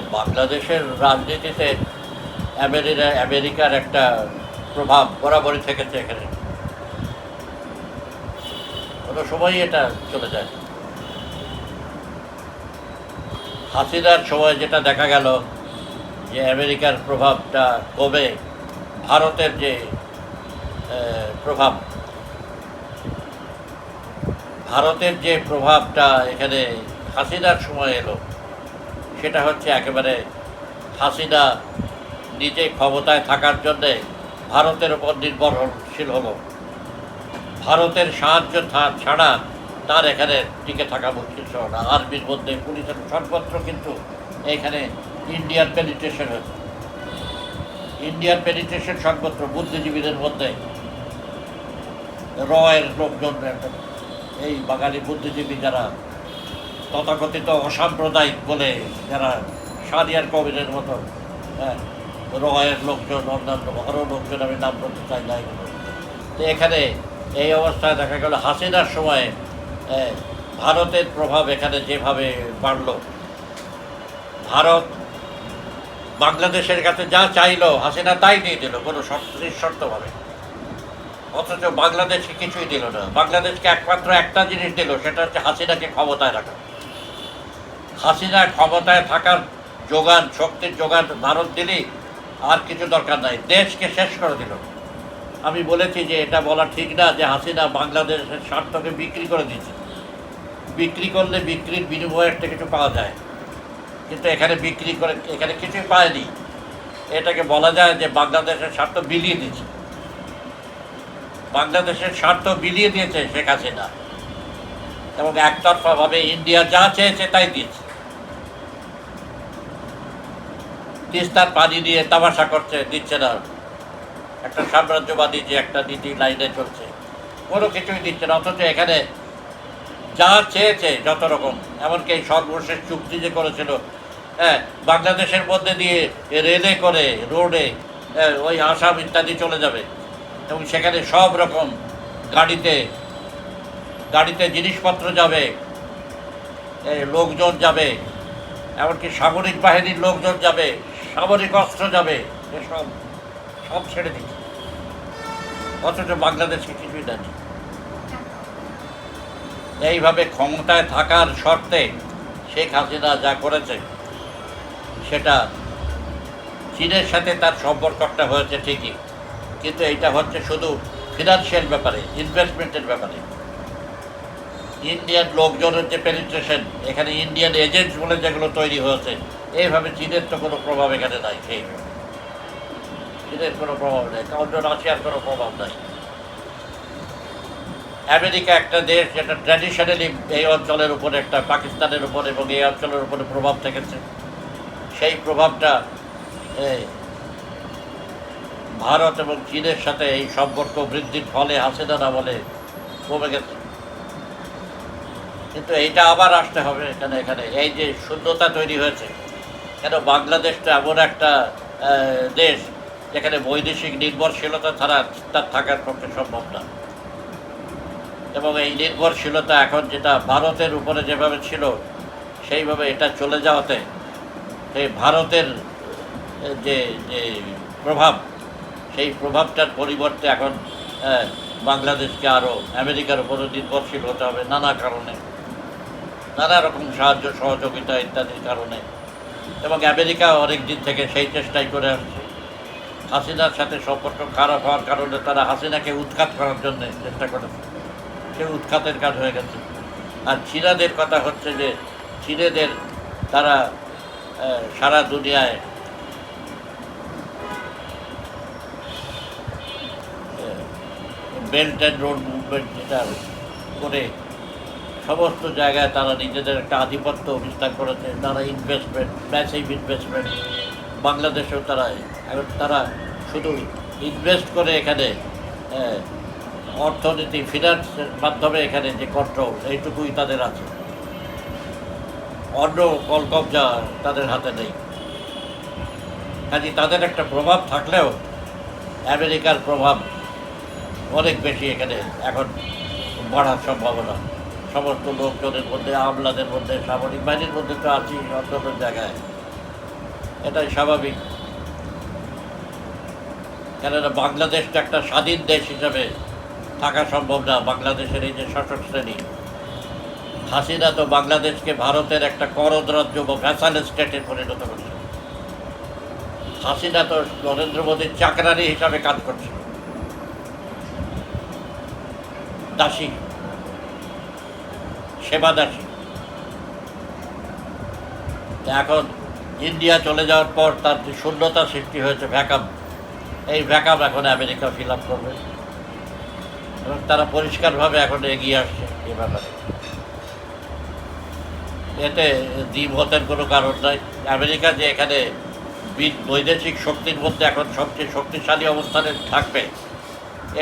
বাংলাদেশের রাজনীতিতে আমেরিকা, আমেরিকার একটা প্রভাব বরাবরই থেকেছে এখানে। কোনো সময়ই এটা চলে যায়। হাসিনার সময় যেটা দেখা গেল যে আমেরিকার প্রভাবটা কমে, ভারতের যে প্রভাব, ভারতের যে প্রভাবটা এখানে হাসিনার সময় এলো। সেটা হচ্ছে একেবারে হাসিনা নিজে ক্ষমতায় থাকার জন্যে ভারতের উপর নির্ভরশীল হলো। ভারতের সাহায্য ছাড়া তার এখানে টিকে থাকা মুশকিল ছিল না। আর্মির মধ্যে পুলিশের সর্বত্র কিন্তু এখানে ইন্ডিয়ান পেনিট্রেশন হয়েছে। ইন্ডিয়ান পেনিট্রেশন সর্বত্র বুদ্ধিজীবীদের মধ্যে রয়ের লোকজন, এই বাঙালি বুদ্ধিজীবী যারা তথাকথিত অসাম্প্রদায়িক বলে যারা সারিয়ার কবিরের মতো হ্যাঁ রয়ের লোকজন, অন্যান্য আরও লোকজন আমি নাম করতে চাই না এগুলো। তো এখানে এই অবস্থায় দেখা গেল হাসিনার সময়ে ভারতের প্রভাব এখানে যেভাবে বাড়ল, ভারত বাংলাদেশের কাছে যা চাইলো, হাসিনা তাই দিয়ে দিল, কোনো শর্ত, নিঃশর্তভাবে। অথচ বাংলাদেশকে কিছুই দিল না। বাংলাদেশকে একমাত্র একটা জিনিস দিল, সেটা হচ্ছে হাসিনাকে ক্ষমতায় রাখা। হাসিনা ক্ষমতায় থাকার যোগান, শক্তির যোগান ভারত দিলেই আর কিছু দরকার নাই। দেশকে শেষ করে দিল। আমি বলেছি যে এটা বলা ঠিক না যে হাসিনা বাংলাদেশের স্বার্থকে বিক্রি করে দিয়েছে। বিক্রি করলে বিক্রির বিনিময়ে একটা কিছু পাওয়া যায়। কিন্তু এখানে বিক্রি করে, এখানে কিছুই পায়নি। এটাকে বলা যায় যে বাংলাদেশের স্বার্থ বিলিয়ে দিয়েছে। বাংলাদেশের স্বার্থ বিলিয়ে দিয়েছে শেখ হাসিনা। এবং একতরফাভাবে ইন্ডিয়া যা চেয়েছে তাই দিয়েছে। তিস্তার পানি দিয়ে তামাশা করছে দিচ্ছে না। একটা সাম্রাজ্যবাদী যে একটা নীতি লাইনে চলছে কোনো কিছুই দিচ্ছে না অথচ এখানে যা চেয়েছে যত রকম এমনকি এই সর্বশেষ চুক্তি যে করেছিল হ্যাঁ বাংলাদেশের মধ্যে দিয়ে রেলে করে রোডে হ্যাঁ, ওই আসাম ইত্যাদি চলে যাবে এবং সেখানে সব রকম গাড়িতে গাড়িতে জিনিসপত্র যাবে লোকজন যাবে এমনকি সামরিক বাহিনীর লোকজন যাবে সামরিক অস্ত্র যাবে, এসব সব ছেড়ে দিচ্ছে অথচ বাংলাদেশকে কিছুই দেয়নি। এইভাবে ক্ষমতায় থাকার শর্তে শেখ হাসিনা যা করেছে, সেটা চীনের সাথে তার সম্পর্কটা হয়েছে ঠিকই। কিন্তু এটা হচ্ছে শুধু ফিনান্সিয়াল ব্যাপারে ইনভেস্টমেন্টের ব্যাপারে। ইন্ডিয়ান লোকজনের যে পেনিট্রেশন এখানে ইন্ডিয়ান এজেন্টস বলে যেগুলো তৈরি হয়েছে এইভাবে চীনের তো কোনো প্রভাব এখানে নাই চীনের কোনো প্রভাব নেই অন্য রাশিয়ার কোনো প্রভাব নাই। আমেরিকা একটা দেশ, যেটা ট্র্যাডিশনালি এই অঞ্চলের উপরে একটা, পাকিস্তানের উপর এবং এই অঞ্চলের উপরে প্রভাব থেকেছে সেই প্রভাবটা ভারত এবং চীনের সাথে এই সম্পর্ক বৃদ্ধির ফলে হাসিনা না বলে কমে গেছে। কিন্তু এইটা আবার আসতে হবে এখানে এখানে। এই যে শূন্যতা তৈরি হয়েছে কেন বাংলাদেশটা এমন একটা দেশ যেখানে বৈদেশিক নির্ভরশীলতা ছাড়া তার থাকার পক্ষে সম্ভব না? এবং এই নির্ভরশীলতা এখন যেটা ভারতের উপরে যেভাবে ছিল, সেইভাবে এটা চলে যাওয়াতে সেই ভারতের যে যে প্রভাব, সেই প্রভাবটার পরিবর্তে এখন বাংলাদেশকে আরও আমেরিকার উপরে নির্ভরশীল হতে হবে নানা কারণে। নানা রকম সাহায্য, সহযোগিতা ইত্যাদির কারণে। এবং আমেরিকা অনেক দিন থেকে সেই চেষ্টাই করে আসছে। হাসিনার সাথে সম্পর্ক খারাপ হওয়ার কারণে তারা হাসিনাকে উৎখাত করার জন্য চেষ্টা করেছে। সে উৎখাতের কাজ হয়ে গেছে। আর চীনাদের কথা হচ্ছে যে, চীনেদের তারা সারা দুনিয়ায় বেল্ট অ্যান্ড রোড মুভমেন্ট যেটা করে সমস্ত জায়গায় তারা নিজেদের একটা আধিপত্য বিস্তার করেছে। তারা ইনভেস্টমেন্ট ম্যাসিভ ইনভেস্টমেন্ট বাংলাদেশেও তারা এখন তারা শুধু ইনভেস্ট করে এখানে অর্থনীতি ফিনান্সের মাধ্যমে এখানে যে কন্ট্রোল এইটুকুই তাদের আছে। অন্য কলকবজা তাদের হাতে নেই। কাজে তাদের একটা প্রভাব থাকলেও আমেরিকার প্রভাব অনেক বেশি এখানে এখন বাড়ার সম্ভাবনা। সমস্ত লোকজনের মধ্যে, আমলাদের মধ্যে, সামরিক বাহিনীর মধ্যে তো আছি অন্যান্য জায়গায়। এটাই স্বাভাবিক। কেননা বাংলাদেশটা একটা স্বাধীন দেশ হিসাবে থাকা সম্ভব না, বাংলাদেশের এই যে শাসক শ্রেণি। হাসিনা তো বাংলাদেশকে ভারতের একটা করদ রাজ্য বা ভ্যাসাল স্টেটে পরিণত করছে। হাসিনা তো নরেন্দ্র মোদীর চাকরানি হিসাবে কাজ করছে। দাসী। সেবা দাসী এখন ইন্ডিয়া চলে যাওয়ার পর তার যে শূন্যতা সৃষ্টি হয়েছে ভ্যাকাম, এই ভ্যাকাম এখন আমেরিকা ফিল আপ করবে। এবং তারা পরিষ্কারভাবে এখন এগিয়ে আসছে এ ব্যাপারে। এতে দ্বিমতের কোনো কারণ নাই। আমেরিকা যে এখানে বৈদেশিক শক্তির মধ্যে এখন সবচেয়ে শক্তিশালী অবস্থানে থাকবে,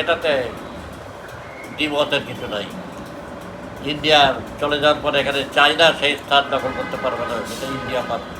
এটাতে দ্বিমতের কিছু নাই। ইন্ডিয়া চলে যাওয়ার পরে এখানে চায়না সেই স্থান দখল করতে পারবে না, সেটা ইন্ডিয়া পারবে